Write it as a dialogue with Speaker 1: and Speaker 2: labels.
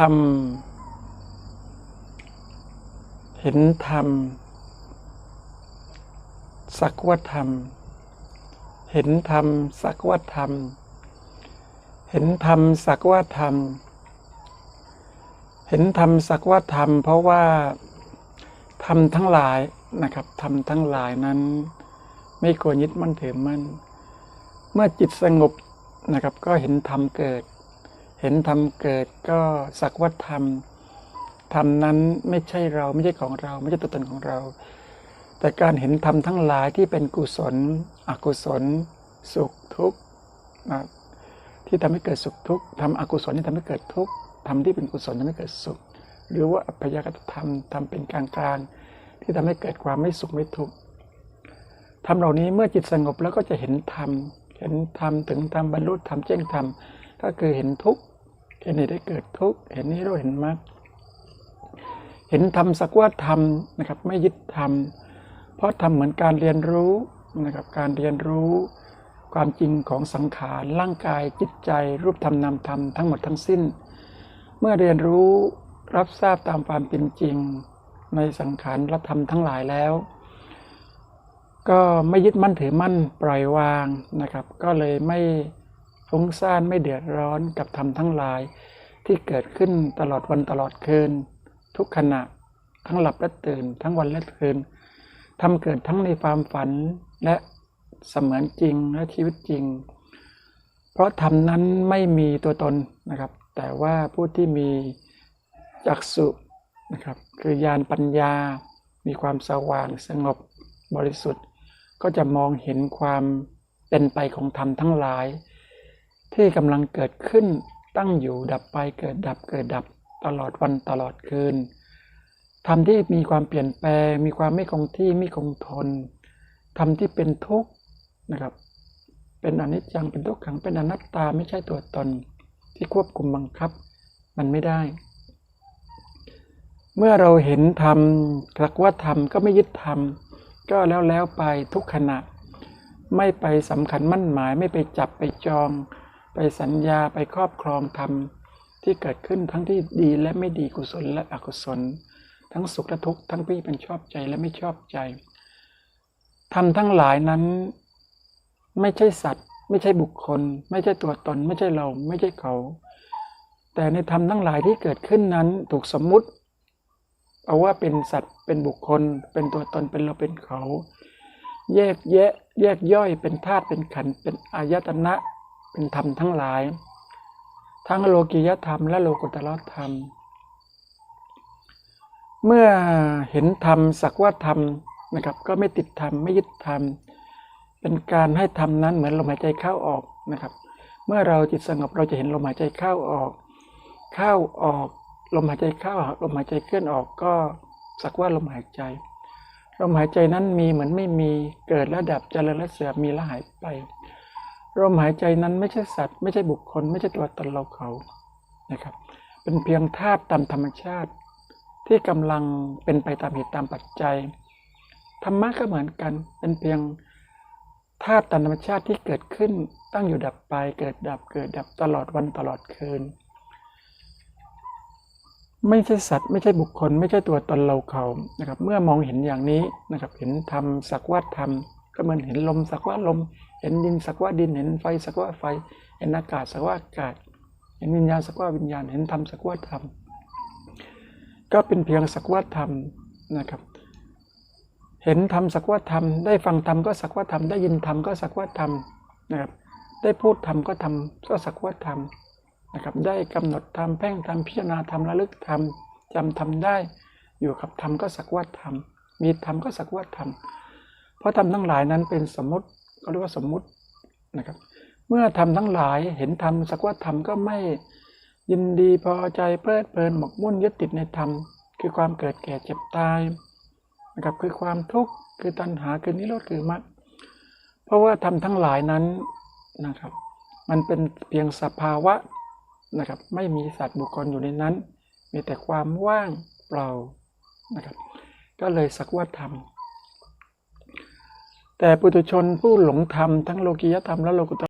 Speaker 1: รรม เห็นธรรม สักว่าธรรม เห็นธรรม สักว่าธรรม เห็นธรรม สักว่าธรรม เห็นธรรม สักว่าธรรม เพราะว่าธรรมทั้งหลายนะครับธรรมทั้งหลายนั้น ไม่ควรยึดมั่นถือมั่น เมื่อจิตสงบนะครับ ก็เห็นธรรมเกิด เห็นธรรมเกิดก็สักว่าธรรมธรรมนั้นไม่ใช่เราไม่ใช่ของเรา ไม่ใช่ตัวตนของเรา แต่การเห็นธรรมทั้งหลายที่เป็นกุศล อกุศล สุขทุกข์นะที่ทำให้เกิดสุขทุกข์ทำอกุศลที่ทำให้เกิดทุกข์ทำที่เป็นกุศลทำให้เกิดสุข หรือว่าอัพยากตธรรมทำเป็นกลางกลางที่ทำให้เกิดความไม่สุขไม่ทุกข์ธรรมเหล่านี้เมื่อจิตสงบแล้วก็จะเห็นธรรมเห็นธรรมถึงธรรมบรรลุธรรมแจ้งธรรมก็คือเห็นทุกข์ ห็นเหตุได้เกิดทุกข์เห็นนิโรธเห็นมรรคเห็นธรรมสักว่าธรรมนะครับไม่ยึดธรรมเพราะทำเหมือนการเรียนรู้นะครับการเรียนรู้ความจริงของสังขารร่างกายจิตใจ รูปธรรมนามธรรมทั้งหมดทั้งสิ้น เมื่อเรียนรู้รับทราบตามความเป็นจริงในสังขารและธรรมทั้งหลายแล้ว ก็ไม่ยึดมั่นถือมั่นปล่อยวางนะครับ ก็เลยไม่ ฟุ้งซ่านไม่เดือดร้อนกับธรรมทั้งหลาย ที่เกิดขึ้นตลอดวันตลอดคืน ทุกขณะ ทั้งหลับและตื่น ทั้งวันและคืนทำเกิดทั้งในความฝันและเสมือนจริงและชีวิตจริง เพราะธรรมนั้นไม่มีตัวตนนะครับ แต่ว่าผู้ที่มีจักษุนะครับคือญาณปัญญา มีความสว่างสงบบริสุทธิ์ ก็จะมองเห็นความเป็นไปของธรรมทั้งหลาย ที่กำลังเกิดขึ้นตั้งอยู่ดับไปเกิดดับเกิดดับตลอดวันตลอดคืนธรรมที่มีความเปลี่ยนแปลง มีความไม่คงที่ไม่คงทนธรรมที่เป็นทุกข์นะครับ เป็นอนิจจังเป็นทุกขังเป็นอนัตตาไม่ใช่ตัวตนที่ควบคุมบังคับ มันไม่ได้ เมื่อเราเห็นธรรมรักว่าธรรมก็ไม่ยึดธรรมก็แล้วแล้วไปทุกขณะ ไม่ไปสำคัญมั่นหมายไม่ไปจับไปจอง ไปสัญญาไปครอบครองธรรมที่เกิดขึ้นทั้งที่ดีและไม่ดีกุศลและอกุศล ทั้งสุขและทุกข์ทั้งที่เป็นชอบใจและไม่ชอบใจธรรมทั้งหลายนั้น ไม่ใช่สัตว์ ไม่ใช่บุคคล ไม่ใช่ตัวตน ไม่ใช่เราไม่ใช่เขา แต่ในธรรมทั้งหลายที่เกิดขึ้นนั้นถูกสมมุติเอาว่าเป็นสัตว์เป็นบุคคล เป็นตัวตนเป็นเราเป็นเขา แยกแยะแยกย่อยเป็นธาตุเป็นขันธ์เป็นอายตนะ เป็นธรรมทั้งหลาย ทั้งโลกิยธรรมและโลกุตตรธรรม เมื่อเห็นธรรมสักว่าธรรมนะครับ ก็ไม่ติดธรรมไม่ยึดธรรม เป็นการให้ธรรมนั้นเหมือนลมหายใจเข้าออกนะครับ เมื่อเราจิตสงบเราจะเห็นลมหายใจเข้าออก เข้าออกลมหายใจเข้าลมหายใจเคลื่อนออกก็สักว่าลมหายใจลมหายใจนั้นมีเหมือนไม่มีเกิดและดับเจริญและเสื่อมมีและหายไป ลมหายใจนั้นไม่ใช่สัตว์ ไม่ใช่บุคคล ไม่ใช่ตัวตนเราเขานะครับ เป็นเพียงธาตุตามธรรมชาติ ที่กำลังเป็นไปตามเหตุตามปัจจัยธรรมะก็เหมือนกัน เป็นเพียงธาตุตามธรรมชาติที่เกิดขึ้นตั้งอยู่ดับไป เกิดดับเกิดดับตลอดวันตลอดคืน ไม่ใช่สัตว์ ไม่ใช่บุคคล ไม่ใช่ตัวตนเราเขานะครับ เมื่อมองเห็นอย่างนี้นะครับ เห็นธรรมสักว่าธรรมก็เหมือนเห็นลมสักว่าลม เห็นดินสักว่าดิน เห็นไฟสักว่าไฟ เห็นอากาศสักว่าอากาศ เห็นวิญญาณสักว่าวิญญาณ เห็นธรรมสักว่าธรรม ก็เป็นเพียงสักว่าธรรมนะครับ เห็นธรรมสักว่าธรรม ได้ฟังธรรมก็สักว่าธรรม ได้ยินธรรมก็สักว่าธรรมนะครับ ได้พูดธรรมก็ธรรมก็สักว่าธรรมนะครับ ได้กำหนดธรรมเพ่งธรรมพิจารณาธรรมระลึกธรรมจำธรรมได้ อยู่กับธรรมก็สักว่าธรรม มีธรรมก็สักว่าธรรม เพราะธรรมทั้งหลายนั้นเป็นสมมติ เขาเรียกว่าสมมุตินะครับ เมื่อธรรมทั้งหลายเห็นธรรมสักว่าธรรมก็ไม่ยินดีพอใจเพลิดเพลินหมกมุ่นยึดติดในธรรม คือความเกิดแก่เจ็บตายนะครับคือความทุกข์คือตัณหาคือนิโรธคือมรรคเพราะว่าธรรมทั้งหลายนั้นนะครับ มันเป็นเพียงสภาวะนะครับ ไม่มีสัตว์บุคคลอยู่ในนั้น มีแต่ความว่างเปล่านะครับ ก็เลยสักว่าธรรม แต่ปุถุชนผู้หลงธรรมทั้งโลกียธรรมและโลกุต